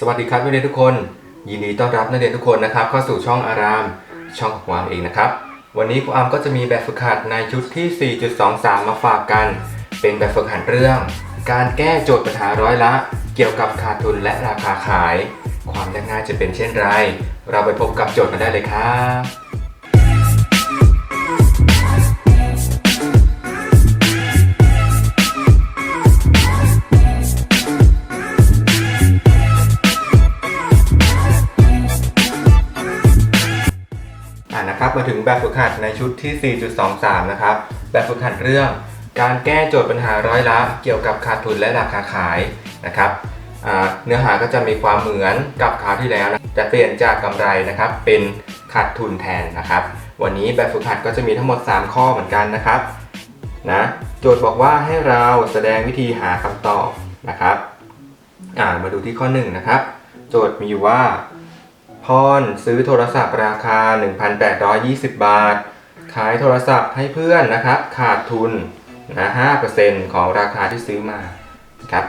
สวัสดีครับนักเรียนทุกคน ยินดีต้อนรับนักเรียนทุกคนนะครับ เข้าสู่ช่องอารามช่องของครูอามเองนะครับ วันนี้ครูอามก็จะมีแบบฝึกหัดในชุดที่ 4.23 มาฝากกัน เป็นแบบฝึกหัดเรื่อง การแก้โจทย์ปัญหาร้อยละ เกี่ยวกับขาดทุนและราคาขาย ความยากง่ายจะเป็นเช่นไร เราไปพบกับโจทย์กันได้เลยครับ มาถึงแบบฝึกหัดในชุดที่ 4.23 นะครับ แบบฝึกหัดเรื่อง การแก้โจทย์ปัญหาร้อยละเกี่ยวกับขาดทุนและราคาขายนะครับเนื้อหาก็จะมีความเหมือนกับคราวที่แล้วนะแต่เปลี่ยนจากกำไรนะครับ เป็นขาดทุนแทนนะครับ วันนี้แบบฝึกหัดก็จะมีทั้งหมด 3 ข้อเหมือนกันนะครับนะโจทย์บอกว่าให้เราแสดงวิธีหาคำตอบนะครับมาดูที่ข้อ1นะครับ โจทย์มีอยู่ว่า พรซื้อโทรศัพท์ราคา 1,820 บาท ขายโทรศัพท์ให้เพื่อนนะครับ ขาดทุนนะ5%ของราคาที่ซื้อมานะครับ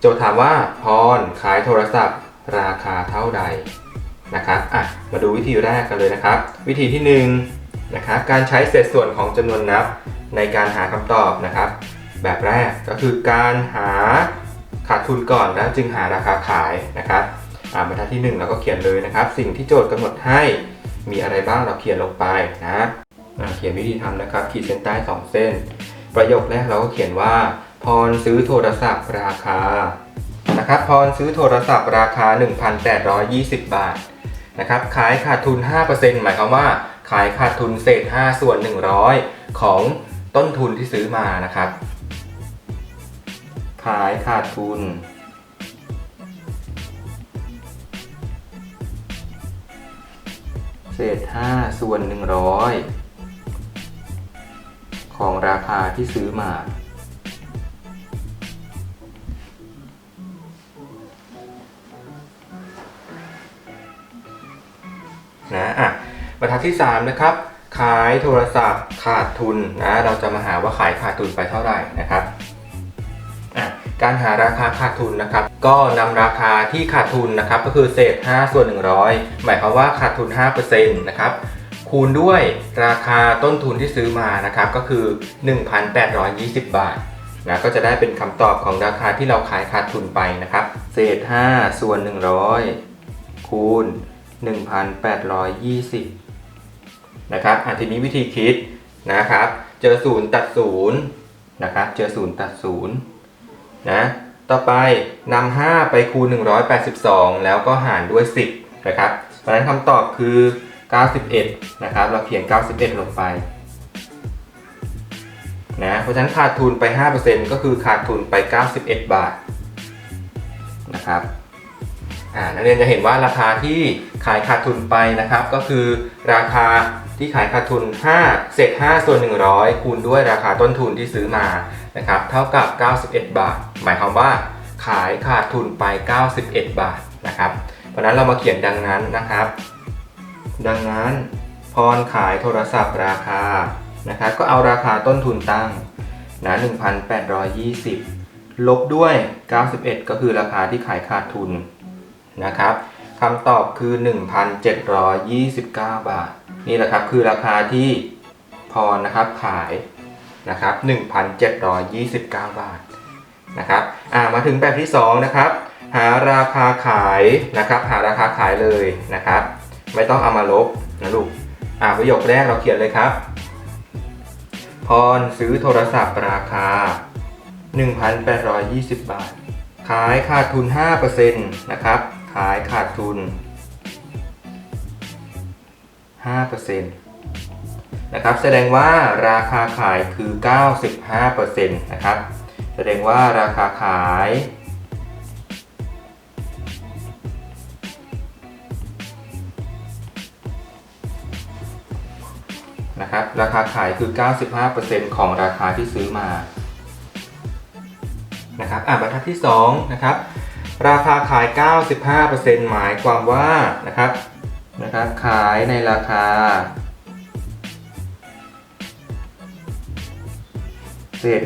โจทย์ถามว่าพรขายโทรศัพท์ราคาเท่าใดนะครับอะมาดูวิธีแรกกันเลยนะครับ วิธีที่1นะครับการใช้เศษส่วนของจำนวนนับในการหาคำตอบนะครับ แบบแรกก็คือการหาขาดทุนก่อนแล้วจึงหาราคาขายนะครับ อ่าบรรทัดที่ 1 เราก็เขียนเลยนะครับ สิ่งที่โจทย์กำหนดให้มีอะไรบ้างเราเขียนลงไปนะเขียนวิธีทำนะครับ ขีดเส้นใต้ 2 เส้น ประโยคแรกเราก็เขียนว่า พรซื้อโทรศัพท์ราคานะครับพรซื้อโทรศัพท์ราคา 1,820 บาทนะครับขายขาดทุน 5%หมายความว่า ขายขาดทุนเศษ 5 ส่วน 100 ของต้นทุนที่ซื้อมานะครับ ขายขาดทุน เศษ 5 ส่วน 100 ของราคาที่ซื้อมา นะอะบรรทัดที่ 3 นะครับ ขายโทรศัพท์ขาดทุนนะ เราจะมาหาว่าขายขาดทุนไปเท่าไหร่นะครับ การหาราคาขาดทุนนะครับ ก็นำราคาที่ขาดทุนนะครับ ก็คือเศษ 5 ส่วน 100 หมายความว่าขาดทุน 5%นะครับคูณด้วยราคาต้นทุนที่ซื้อมานะครับ ก็คือ 1,820 บาทนะก็จะได้เป็นคำตอบของราคาที่เราขายขาดทุนไปนะครับ เศษ 5 ส่วน 100 คูณ 1,820 นะครับอะทีนี้วิธีคิดนะครับ เจอศูนย์ตัดศูนย์นะครับ เจอศูนย์ตัดศู นะต่อไปนำ5ไปคูณ 182 แล้วก็หารด้วย 10 นะครับเพราะฉะนั้นคำตอบคือ 91 นะครับ เราเขียน 91 ลงไปนะเพราะฉะนั้นขาดทุนไป 5%ก็คือขาดทุนไป 91 บาทนะครับอ่านักเรียนจะเห็นว่าราคาที่ขายขาดทุนไปนะครับ ก็คือราคาที่ขายขาดทุน 5 เศษ5ส่วน 100 คูณด้วยราคาต้นทุนที่ซื้อมา นะครับเท่ากับ 91 บาท หมายความว่าขายขาดทุนไป 91 บาทนะครับเพราะฉะนั้นเรามาเขียนดังนั้นนะครับ ดังนั้นพรขายโทรศัพท์ราคานะครับก็เอาราคาต้นทุนตั้งนะ1,820 ลบด้วย 91 ก็คือราคาที่ขายขาดทุนนะครับคำตอบคือ 1,729 บาท นี่แหละครับคือราคาที่พรนะครับขาย นะครับ1,729 บาทนะครับอ่ามาถึงแบบที่ 2 นะครับ หาราคาขายนะครับ หาราคาขายเลยนะครับ ไม่ต้องเอามาลบนะลูกอ่าประโยคแรกเราเขียนเลยครับ พรซื้อโทรศัพท์ราคา 1,820 บาท ขายขาดทุน 5%นะครับ ขายขาดทุน5% นะครับ แสดงว่าราคาขายคือ 95%นะครับ แสดงว่าราคาขาย นะครับ ราคาขายคือ 95%ของราคาที่ซื้อมา นะครับ อ่าบรรทัดที่ 2 นะครับ ราคาขาย 95%หมายความว่า นะครับ นะครับ ขายในราคา เศษ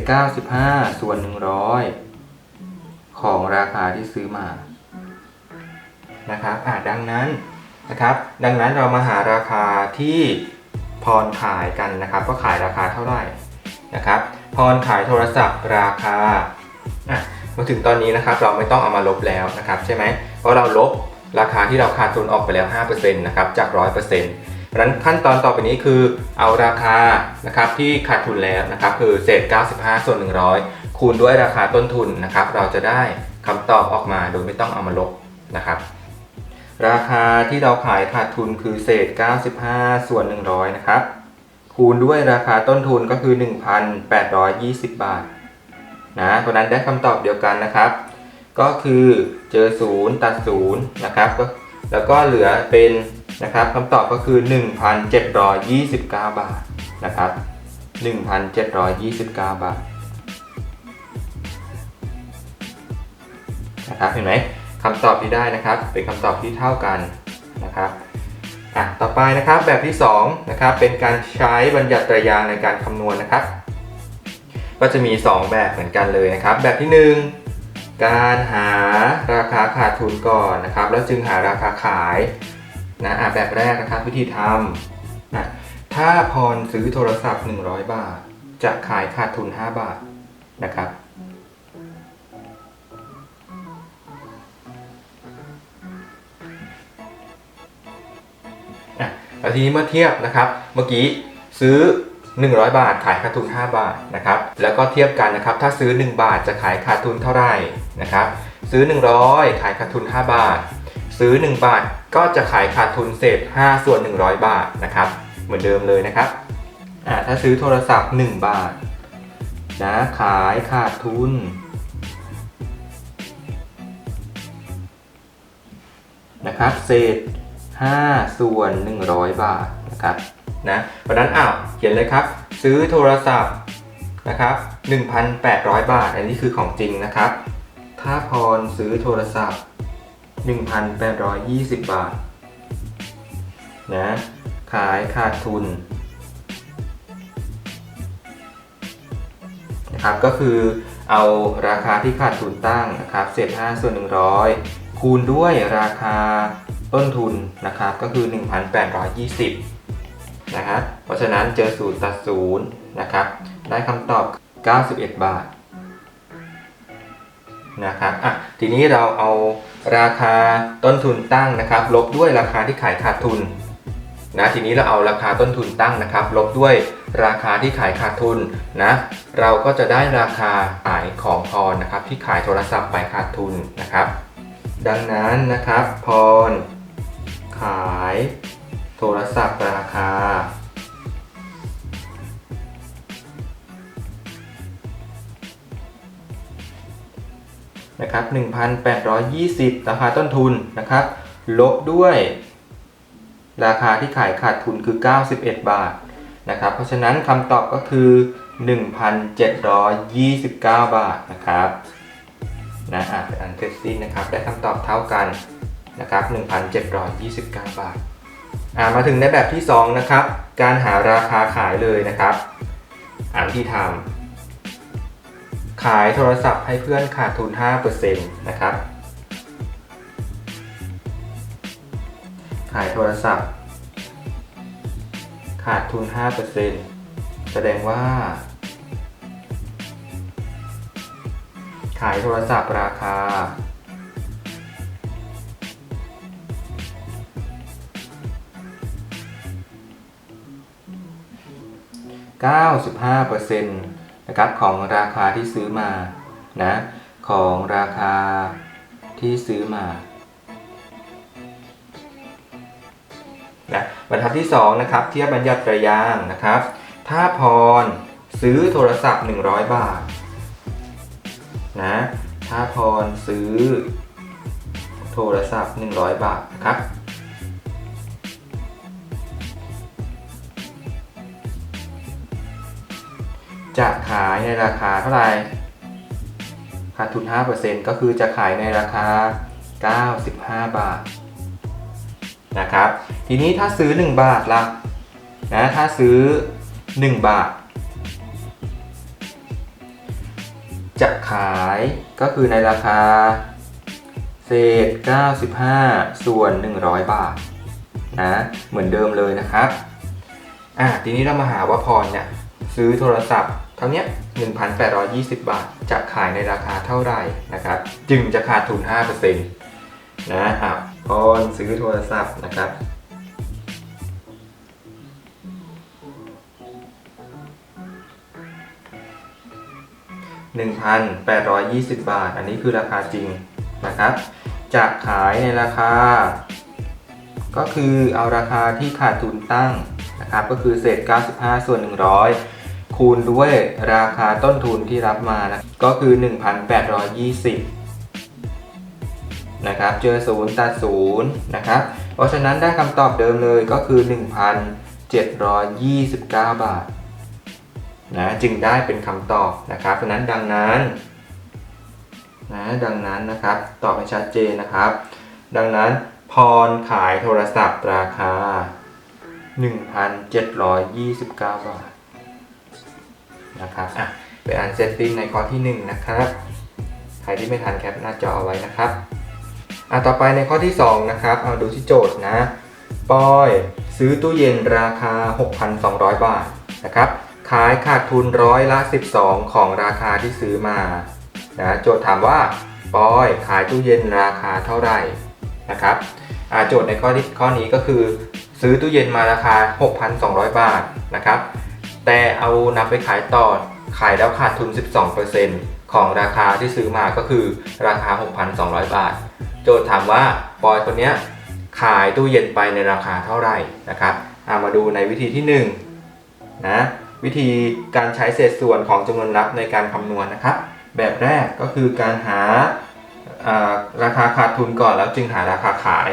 95 ส่วน 100 ของราคาที่ซื้อมา นะครับอ่าดังนั้นนะครับ ดังนั้นเรามาหาราคาที่พรขายกันนะครับว่าขายราคาเท่าไหร่นะครับ พรขายโทรศัพท์ราคาอะมาถึงตอนนี้นะครับเราไม่ต้องเอามาลบแล้วนะครับใช่ไหมเพราะเราลบราคาที่เราขาดทุนออกไปแล้ว 5%นะครับจาก 100% นั้นขั้นตอนต่อไปนี้คือเอาราคานะครับที่ขาดทุนแล้วนะครับคือเศษ 95 ส่วน 100 คูณด้วยราคาต้นทุนนะครับ เราจะได้คำตอบออกมาโดยไม่ต้องเอามาลบนะครับ ราคาที่เราขายขาดทุนคือเศษ 95 ส่วน 100 นะครับ คูณด้วยราคาต้นทุนก็คือ 1,820 บาทนะเพราะนั้นได้คำตอบเดียวกันนะครับ ก็คือเจอ 0 ตัด 0 นะครับก็ แล้วก็เหลือเป็นนะครับคำตอบก็คือ 1,729 บาทนะครับ 1,729 บาทนะครับเห็นไหมคำตอบที่ได้นะครับ เป็นคำตอบที่เท่ากันนะครับอะต่อไปนะครับแบบที่2นะครับเป็นการใช้บัญญัติตรายางในการคำนวณนะครับ ก็จะมี 2 แบบเหมือนกันเลยนะครับ แบบที่ 1 การหาราคาขาดทุนก่อนนะครับ แล้วจึงหาราคาขายนะอะแบบแรกนะครับวิธีทำนะถ้าพรซื้อโทรศัพท์ 100 บาท จะขายขาดทุน 5 บาทนะครับอะแล้วทีนี้เมื่อเทียบนะครับ เมื่อกี้ซื้อ 100 บาทขายขาดทุน 5 บาทนะครับ แล้วก็เทียบกันนะครับ ถ้าซื้อ 1 บาทจะขายขาดทุนเท่าไหร่ นะครับซื้อ 100 ขายขาดทุน 5 บาท ซื้อ 1 บาทก็จะขายขาดทุนเศษ 5 ส่วน 100 บาทนะครับเหมือนเดิมเลยนะครับอ่าถ้าซื้อโทรศัพท์ 1 บาทนะขายขาดทุนนะครับเศษ 5 ส่วน 100 บาทนะครับนะเพราะฉะนั้นอ้าวเขียนเลยครับ ซื้อโทรศัพท์นะครับ1,800 บาท อันนี้คือของจริงนะครับ ถ้าพรซื้อโทรศัพท์ 1,820 บาท นะ ขายขาดทุน นะครับ ก็คือเอาราคาที่ขาดทุนตั้งนะครับ เศษ5ส่วน 100 คูณด้วยราคาต้นทุนนะครับ ก็คือ 1,820 นะครับเพราะฉะนั้นเจอศูนย์ตัดศูนย์นะครับ ได้คำตอบ 91 บาท นะครับอะทีนี้เราเอาราคาต้นทุนตั้งนะครับ ลบด้วยราคาที่ขายขาดทุนนะทีนี้เราเอาราคาต้นทุนตั้งนะครับ ลบด้วยราคาที่ขายขาดทุนนะเราก็จะได้ราคาขายของพรนะครับ ที่ขายโทรศัพท์ไปขาดทุนนะครับ ดังนั้นนะครับพรขายโทรศัพท์ราคา นะครับ1,820 ราคาต้นทุนนะครับ ลบด้วย ราคาที่ขายขาดทุนคือ 91 บาทนะครับ เพราะฉะนั้นคำตอบก็คือ 1,729 บาทนะครับนะอะเป็นอันเสร็จสิ้นนะครับ ได้คำตอบเท่ากันนะครับ 1,729 บาทอ่ามาถึงในแบบที่ 2 นะครับ การหาราคาขายเลยนะครับ อ่านที่ทำ ขายโทรศัพท์ให้เพื่อนขาดทุน 5%นะครับ ขายโทรศัพท์ ขาดทุน 5%แสดงว่า ขายโทรศัพท์ราคา 95% นะครับของราคาที่ซื้อมานะของราคาที่ซื้อมานะบรรทัดที่2นะครับเทียบบัญญัติระยางนะครับ ถ้าพรซื้อโทรศัพท์ 100 บาทนะถ้าพรซื้อโทรศัพท์ 100 บาทนะครับ จะขายในราคาเท่าไหร่ขาดทุน 5%ก็คือจะขายในราคา 95 บาทนะครับ ทีนี้ถ้าซื้อ 1 บาทละนะถ้าซื้อ 1 บาท จะขายก็คือในราคา เศษ 95 ส่วน 100 บาทนะเหมือนเดิมเลยนะครับอะทีนี้เรามาหาว่าพรเนี่ย ซื้อโทรศัพท์เท่านี้ย1,820 บาท จะขายในราคาเท่าไหร่นะครับ จึงจะขาดทุน 5%นะอะพรซื้อโทรศัพท์นะครับ1,820บาท อันนี้คือราคาจริงนะครับ จะขายในราคา ก็คือเอาราคาที่ขาดทุนตั้งนะครับ ก็คือเศษ 95 ส่วน 100 คูณด้วยราคาต้นทุนที่รับมานะก็คือ 1,820 นะครับ เจอ 0 ตัด 0 นะครับ เพราะฉะนั้นได้คำตอบเดิมเลยก็คือ 1,729 บาทนะจึงได้เป็นคำตอบนะครับเพราะนั้นดังนั้นนะดังนั้นนะครับ ตอบให้ชัดเจนนะครับ ดังนั้นพรขายโทรศัพท์ราคา 1,729 บาท นะครับอะไปอ่านเซตติ้งในข้อที่ 1 นะครับ ใครที่ไม่ทันแคปหน้าจอเอาไว้นะครับอะต่อไปในข้อที่ 2 นะครับ เอาดูที่โจทย์นะปอยซื้อตู้เย็นราคา 6,200 บาทนะครับ ขายขาดทุนร้อยละ 12 ของราคาที่ซื้อมานะโจทย์ถามว่าปอยขายตู้เย็นราคาเท่าไหร่นะครับอ่าโจทย์ในข้อที่ข้อนี้ก็คือ ซื้อตู้เย็นมาราคา 6,200 บาทนะครับ แต่เอานำไปขายต่อขายแล้วขาดทุน 12%ของราคาที่ซื้อมาก็คือราคา 6,200 บาท โจทย์ถามว่าปอยคนนี้ขายตู้เย็นไปในราคาเท่าไหร่นะครับอามาดูในวิธีที่1นะวิธีการใช้เศษส่วนของจำนวนนับในการคำนวณนะครับ แบบแรกก็คือการหาาราคาขาดทุนก่อนแล้วจึงหาราคาขาย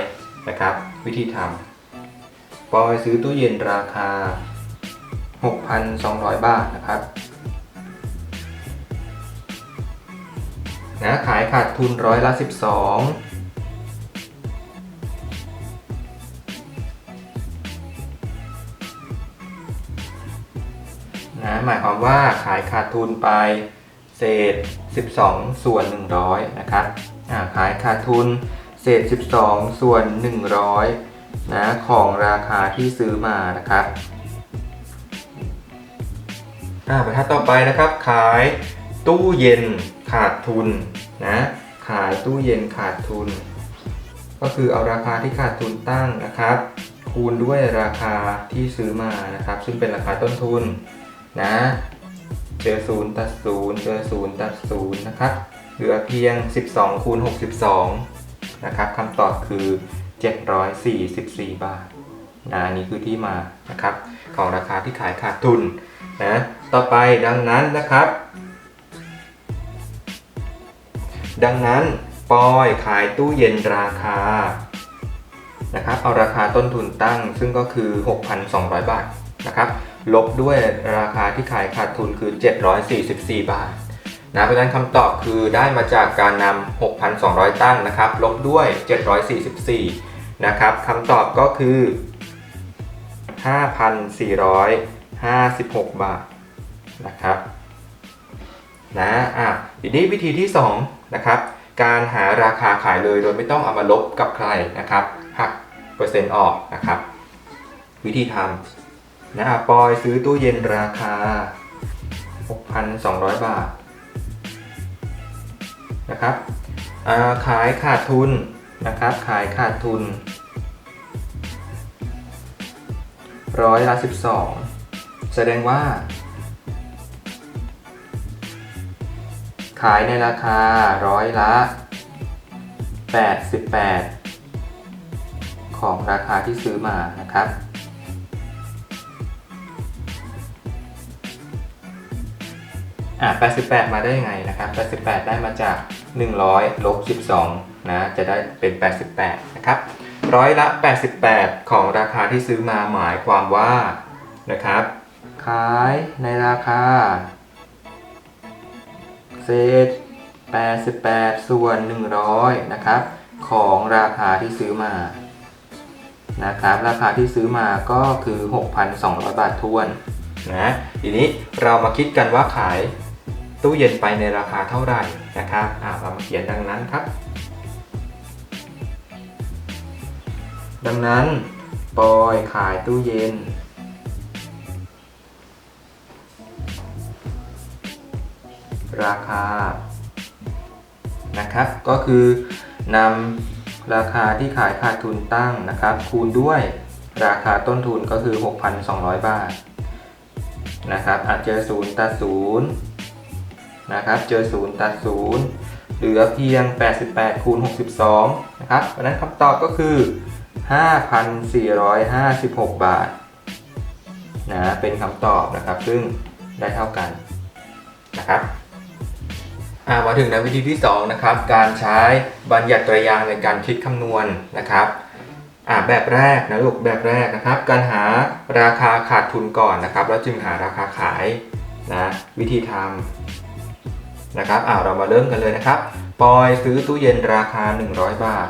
นะครับ วิธีทำปอยซื้อตู้เย็นราคา 6,200 บาทนะครับนะขายขาดทุนร้อยละ 12นะหมายความว่าขายขาดทุนไปเศษ 12 ส่วน 100 นะครับขายขาดทุนเศษ 12 ส่วน 100นะของราคาที่ซื้อมานะครับ บรรทัดต่อไปนะครับ ขายตู้เย็นขาดทุนนะขายตู้เย็นขาดทุน ก็คือเอาราคาที่ขาดทุนตั้งนะครับ คูณด้วยราคาที่ซื้อมานะครับ ซึ่งเป็นราคาต้นทุนนะเจอ0ตัด0เจอ0ตัด0นะครับเหลือเพียง 12คูณ62นะครับคำตอบคือ 744 บาทนะอันนี้คือที่มานะครับของราคาที่ขายขาดทุนนะ ต่อไปดังนั้นนะครับ ดังนั้นปอยขายตู้เย็นราคานะครับเอาราคาต้นทุนตั้งซึ่งก็คือ 6,200 บาทนะครับลบด้วยราคาที่ขายขาดทุนคือ 744 บาทนะเพราะฉะนั้นคำตอบคือได้มาจากการนำ 6,200 ตั้งนะครับ ลบด้วย 744 นะครับคำตอบก็คือ 5,456 บาท นะครับนะอะทีนี้วิธีที่2นะครับการหาราคาขายเลยโดยไม่ต้องเอามาลบกับใครนะครับหักเปอร์เซ็นต์ออกนะครับ วิธีทำนะปอยซื้อตู้เย็นราคา 6,200 บาทนะครับาขายขาดทุนนะครับ ขายขาดทุน ร้อยละ 12 แสดงว่า ขายในราคาร้อยละ 88 ของราคาที่ซื้อมานะครับ อะ88 มาได้ยังไงนะครับ 88 ได้มาจาก 100ลบ12 นะ จะได้เป็น 88 นะครับ ร้อยละ 88 ของราคาที่ซื้อมาหมายความว่านะครับ ขายในราคา ศษ 88 ส่วน 100 นะครับ ของราคาที่ซื้อมานะครับ ราคาที่ซื้อมาก็คือ 6,200 บาททวนนะทีนี้เรามาคิดกันว่าขายตู้เย็นไปในราคาเท่าไหร่นะครับอ่าเรามาเขียนดังนั้นครับ ดังนั้นปอยขายตู้เย็น ราคานะครับ ก็คือนำราคาที่ขายขาดทุนตั้งนะครับ คูณด้วยราคาต้นทุนก็คือ 6,200 บาทนะครับอาจเจอศูนย์ตัดศูนย์นะครับเจอศูนย์ตัดศูนย์เหลือเพียง 88คูณ62นะครับเพราะนั้นคำตอบก็คือ 5,456 บาทนะเป็นคำตอบนะครับ ซึ่งได้เท่ากันนะครับ มาถึงในวิธีที่2นะครับการใช้บัญญัติตรายางในการคิดคำนวณนะครับอ่าแบบแรกนะลูกแบบแรกนะครับ การหาราคาขาดทุนก่อนนะครับ แล้วจึงหาราคาขายนะวิธีทำนะครับอ่าเรามาเริ่มกันเลยนะครับปอยซื้อตู้เย็นราคา 100 บาท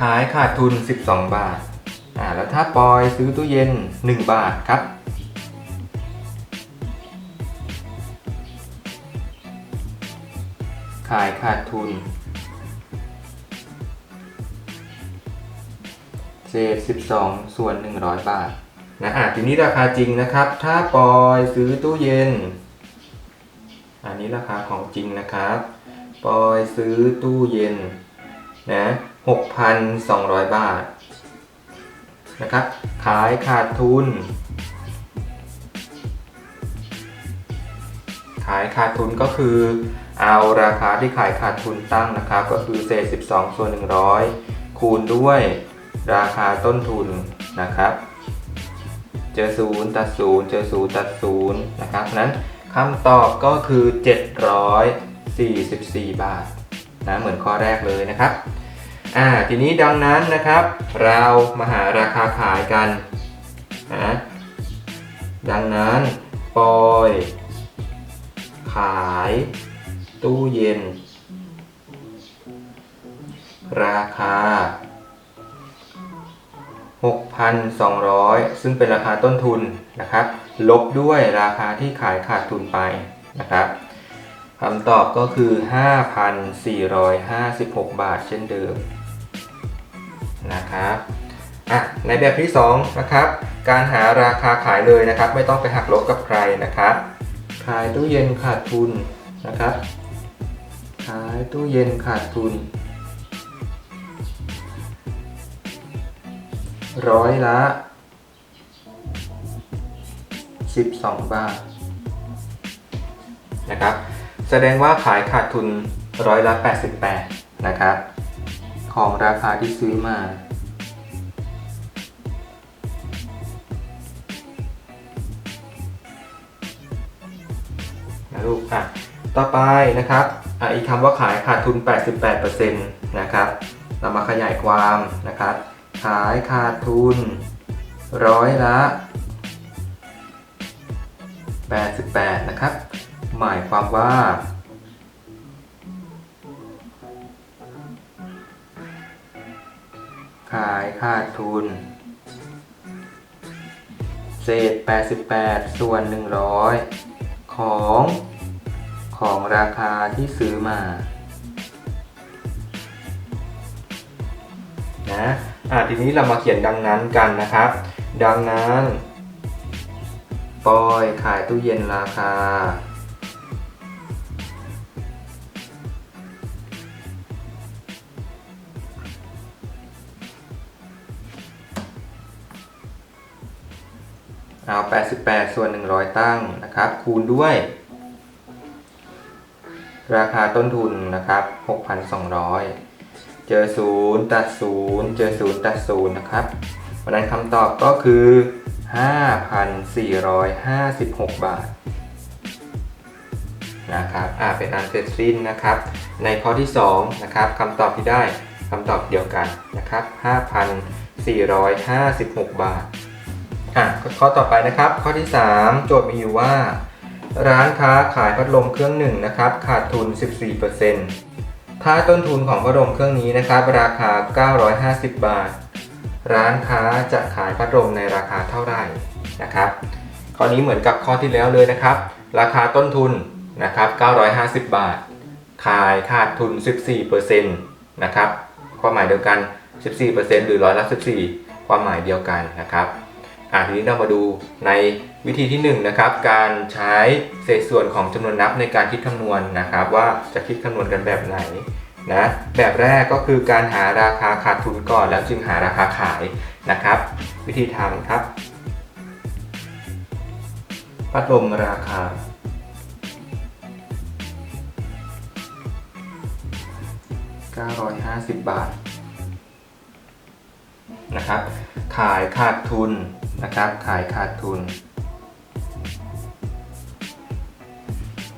ขายขาดทุน 12 บาทอ่าแล้วถ้าปอยซื้อตู้เย็น 1 บาทครับายขาดทุน เศษ 12 ส่วน 100 บาทนะอะทีนี้ราคาจริงนะครับ ถ้าปอยซื้อตู้เย็น อันนี้ราคาของจริงนะครับ ปอยซื้อตู้เย็นนะ6,200 บาทนะครับขายขาดทุน ขายขาดทุนก็คือ เอาราคาที่ขายขาดทุนตั้งนะครับ ก็คือเศษ 12 ส่วน 100 คูณด้วยราคาต้นทุนนะครับ เจอศูนย์ตัดศูนย์เจอศูนย์ตัดศูนย์นะครับ นั้นคำตอบก็คือ 744 บาทนะเหมือนข้อแรกเลยนะครับอ่าทีนี้ดังนั้นนะครับ เรามาหาราคาขายกันนะดังนั้นปอย ขาย ตู้เย็น ราคา 6,200 ซึ่งเป็นราคาต้นทุนนะครับ ลบด้วยราคาที่ขายขาดทุนไปนะครับคำตอบก็คือ 5,456 บาทเช่นเดิมนะครับอะในแบบที่2นะครับ การหาราคาขายเลยนะครับ ไม่ต้องไปหักลบกับใครนะครับ ขายตู้เย็นขาดทุนนะครับ ขายตู้เย็นขาดทุนร้อยละ 12 บาทนะครับแสดงว่าขายขาดทุนร้อยละ 88 นะครับ ของราคาที่ซื้อมา นะลูกอะ ต่อไปนะครับออีกคำว่าขายขาดทุน 88%นะครับ เรามาขยายความนะครับ ขายขาดทุนร้อยละ 88 นะครับ หมายความว่า ขายขาดทุน เศษ 88 ส่วน 100 ของ ของราคาที่ซื้อมานะอะทีนี้เรามาเขียนดังนั้นกันนะครับ ดังนั้นปอยขายตู้เย็นราคา เอา 88 ส่วน 100 ตั้งนะครับ คูณด้วย ราคาต้นทุนนะครับ 6,200 เจอ 0 ตัด 0 เจอ 0 ตัด 0 นะครับเพราะนั้นคำตอบก็คือ 5,456 บาทนะครับอ่าเป็นอันเสร็จสิ้นนะครับ ในข้อที่2นะครับคำตอบที่ได้คำตอบเดียวกันนะครับ 5,456 บาทอะข้อต่อไปนะครับ ข้อที่ 3 โจทย์มีอยู่ว่า ร้านค้าขายพัดลมเครื่องหนึ่งนะครับ ขาดทุน 14%ถ้าต้นทุนของพัดลมเครื่องนี้นะครับ ราคา 950 บาท ร้านค้าจะขายพัดลมในราคาเท่าไหร่นะครับข้อนี้เหมือนกับข้อที่แล้วเลยนะครับ ราคาต้นทุนนะครับ 950 บาท ขายขาดทุน 14%นะครับ ความหมายเดียวกัน 14%หรือร้อยละ 14 ความหมายเดียวกันนะครับ อะทีนี้เรามาดูในวิธีที่1นงนะครับ การใช้เศษส่วนของจำนวนนับในการคิดคำนวณนะครับ ว่าจะคิดคำนวณกันแบบไหนนะแบบแรกก็คือการหาราคาขาดทุนก่อนแล้วจึงหาราคาขายนะครับ วิธีทำครับ พัดลมราคา 950 บาทนะครับ ขายขาดทุน นะครับ ขายขาดทุน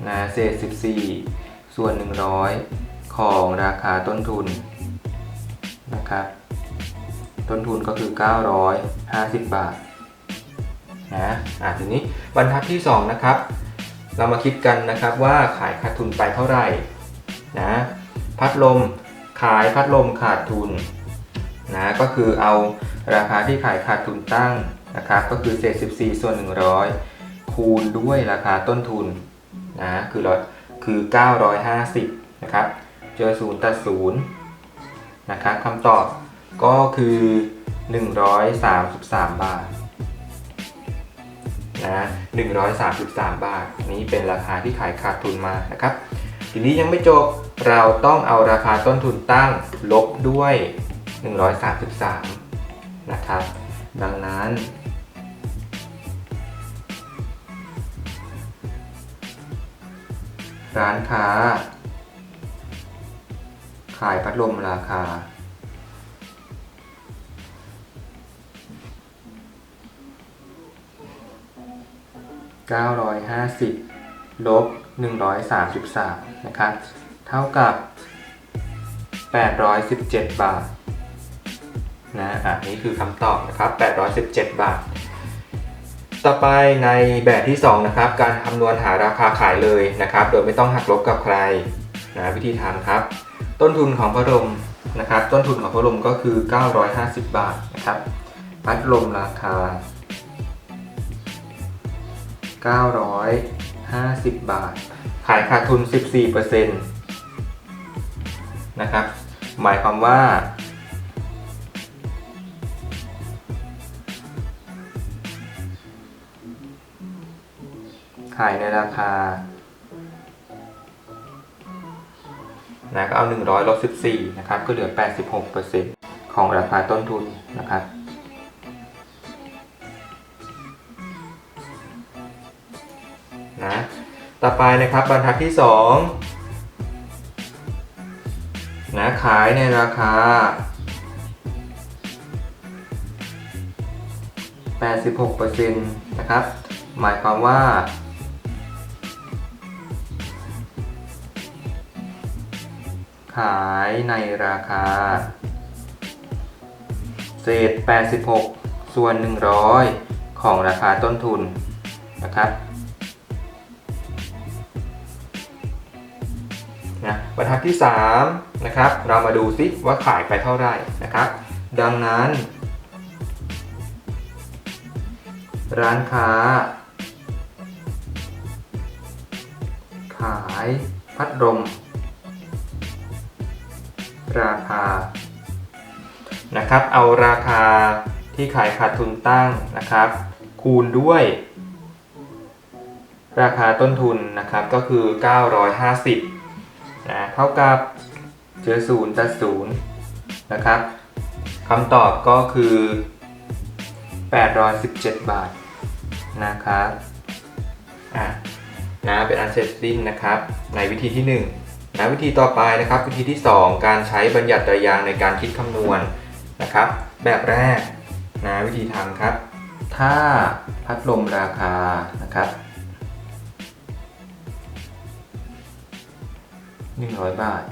นะเศษ 14 ส่วน 100 ของราคาต้นทุนนะครับ ต้นทุนก็คือ 950 บาทนะอะทีนี้บรรทัดที่ 2 นะครับ เรามาคิดกันนะครับว่าขายขาดทุนไปเท่าไหร่นะพัดลมขายพัดลมขาดทุนนะก็คือเอาราคาที่ขายขาดทุนตั้ง นะครับก็คือเศษ 14 ส่วน 100 คูณด้วยราคาต้นทุนนะคือเราคือ 950 นะครับ เจอ 0 ตัด 0 นะครับคำตอบก็คือ 133 บาทนะ133 บาท นี้เป็นราคาที่ขายขาดทุนมานะครับ ทีนี้ยังไม่จบเราต้องเอาราคาต้นทุนตั้งลบด้วย 133 นะครับ ดังนั้น ร้านค้า ขายพัดลมราคา เก้าร้อยห้าสิบลบหนึ่งร้อยสามสิบสามนะครับ เท่ากับแปดร้อยสิบเจ็ดบาทนะอันนี้คือคำตอบนะครับแปดร้อยสิบเจ็ดบาท ต่อไปในแบบที่ 2 นะครับ การคำนวณหาราคาขายเลยนะครับ โดยไม่ต้องหักลบกับใครนะวิธีทำครับ ต้นทุนของพัดลมนะครับ ต้นทุนของพัดลมก็คือ 950 บาทนะครับพัดลมราคา 950 บาท ขายขาดทุน 14%นะครับหมายความว่า ขายในราคานะก็เอา 100ลบ14นะครับ ก็เหลือ 86%ของราคาต้นทุนนะครับ นะ ต่อไปนะครับบรรทัดที่ 2 นะ ขายในราคา 86%นะครับ หมายความว่า ขายในราคา เศษ 86 ส่วน 100 ของราคาต้นทุนนะครับนะบรรทัดที่3นะครับเรามาดูซิว่าขายไปเท่าไหร่นะครับ ดังนั้น ร้านค้า ขายพัดลม ราคานะครับ เอาราคาที่ขายขาดทุนตั้งนะครับ คูณด้วย ราคาต้นทุนนะครับก็คือ 950นะเท่ากับเจอศูนย์ตัดศูนย์นะครับคำตอบก็คือ 817 บาทนะครับอะนะเป็นอันเสร็จสิ้นนะครับ ในวิธีที่ 1 นะวิธีต่อไปนะครับ วิธีที่ 2 การใช้บัญญัติตรยางในการคิดคำนวณนะครับ แบบแรกนะวิธีทำครับ ถ้าพัดลมราคานะครับ100บาท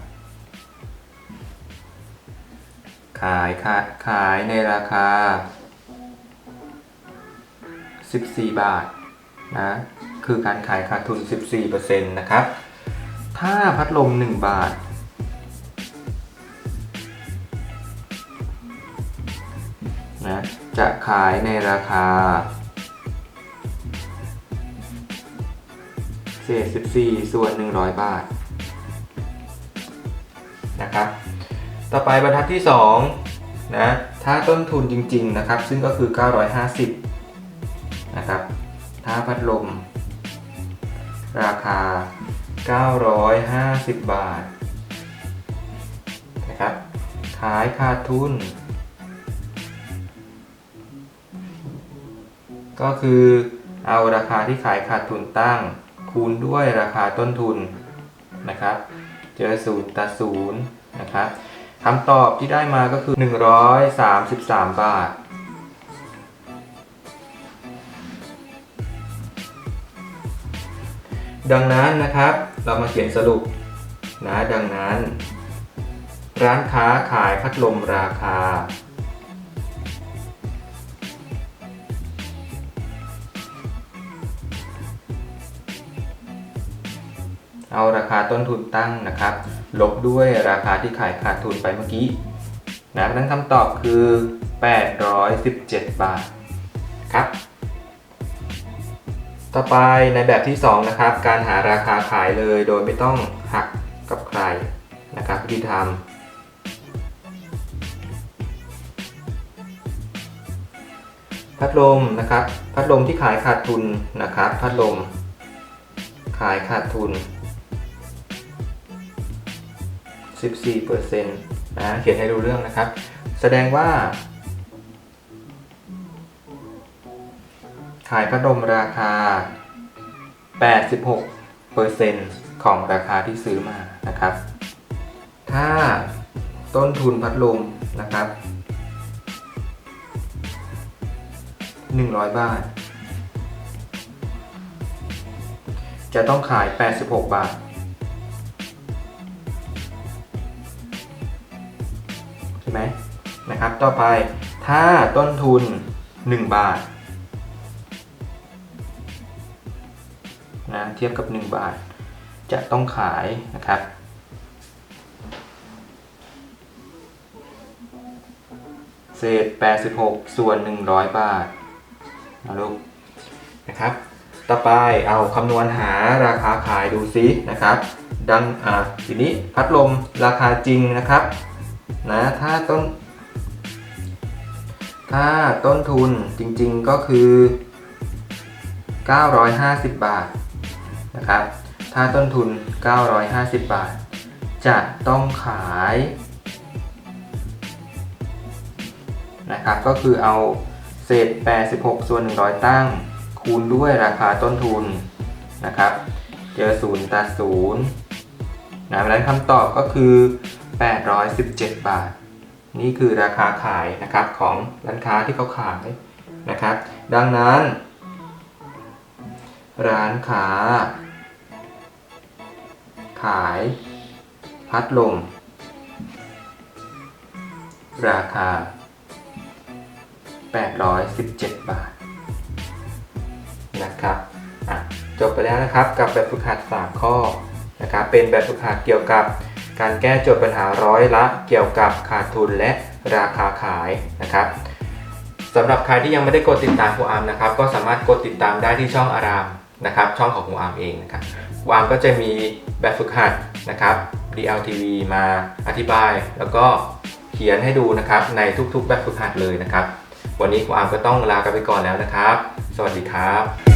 ขายขายขายในราคา 14 บาทนะคือการขายขาดทุน 14%นะครับ ถ้าพัดลม1บาท นะ จะขายในราคาเศษ14 ส่วน 100 บาท นะครับ ต่อไปบรรทัดที่ 2 นะ ถ้าต้นทุนจริง ๆ นะครับ ซึ่งก็คือ 950 นะครับ ถ้าพัดลม ราคา 950 บาทนะครับ ขายขาดทุน ก็คือเอาราคาที่ขายขาดทุนตั้ง คูณด้วยราคาต้นทุนนะครับ เจอศูนย์ตัดศูนย์นะครับคำตอบที่ได้มาก็คือ 133 บาทดังนั้นนะครับ เรามาเขียนสรุปนะดังนั้น ร้านค้าขายพัดลมราคา เอาราคาต้นทุนตั้งนะครับ ลบด้วยราคาที่ขายขาดทุนไปเมื่อกี้นะนั้นคำตอบคือ 817 บาท ต่อไปในแบบที่ 2 นะครับ การหาราคาขายเลยโดยไม่ต้องหักกับใครนะครับวิธีทำพัดลมนะครับ พัดลมที่ขายขาดทุนนะครับ พัดลม ขายขาดทุน 14%นะเขียนให้รู้เรื่องนะครับ แสดงว่าายพัดลมราคา 86%ของราคาที่ซื้อมานะครับ ถ้าต้นทุนพัดลมนะครับ 100 บาท จะต้องขาย 86 บาท ใช่ไหมนะครับ ต่อไปถ้าต้นทุน 1 บาท เทียบกับ 1 บาท จะต้องขายนะครับ เศษ 86 ส่วน 100 บาทนะลูกนะครับ ต่อไปเอาคำนวณหาราคาขายดูซินะครับ ดังอ่าทีนี้พัดลมราคาจริงนะครับนะถ้าต้น ถ้าต้นทุนจริงๆก็คือ 950 บาท นะครับ ถ้าต้นทุน 950 บาท จะต้องขายนะครับ ก็คือเอาเศษ 86 ส่วน 100 ตั้ง คูณด้วยราคาต้นทุนนะครับ เจอศูนย์ตัดศูนย์นะเพราะฉะนั้นคำตอบก็คือ 817 บาท นี่คือราคาขายนะครับของร้านค้าที่เขาขายนะครับ ดังนั้น ร้านค้า ขาย พัดลม ราคา 817 บาท นะครับจบไปแล้วนะครับกับแบบฝึกหัด 3 ข้อนะครับเป็นแบบฝึกหัดเกี่ยวกับการแก้โจทย์ปัญหาร้อยละเกี่ยวกับขาดทุนและราคาขายนะครับสำหรับใครที่ยังไม่ได้กดติดตามครูอาร์มนะครับ ก็สามารถกดติดตามได้ที่ช่องอาราม นะครับช่องของคุณอาร์มเองนะครับครูอาร์มก็จะมีแบบฝึกหัดนะครับ DLTV มาอธิบาย แล้วก็เขียนให้ดูนะครับในทุกๆ แบบฝึกหัดเลยนะครับ วันนี้คุณอาร์มก็ต้องลากันไปก่อนแล้วนะครับ สวัสดีครับ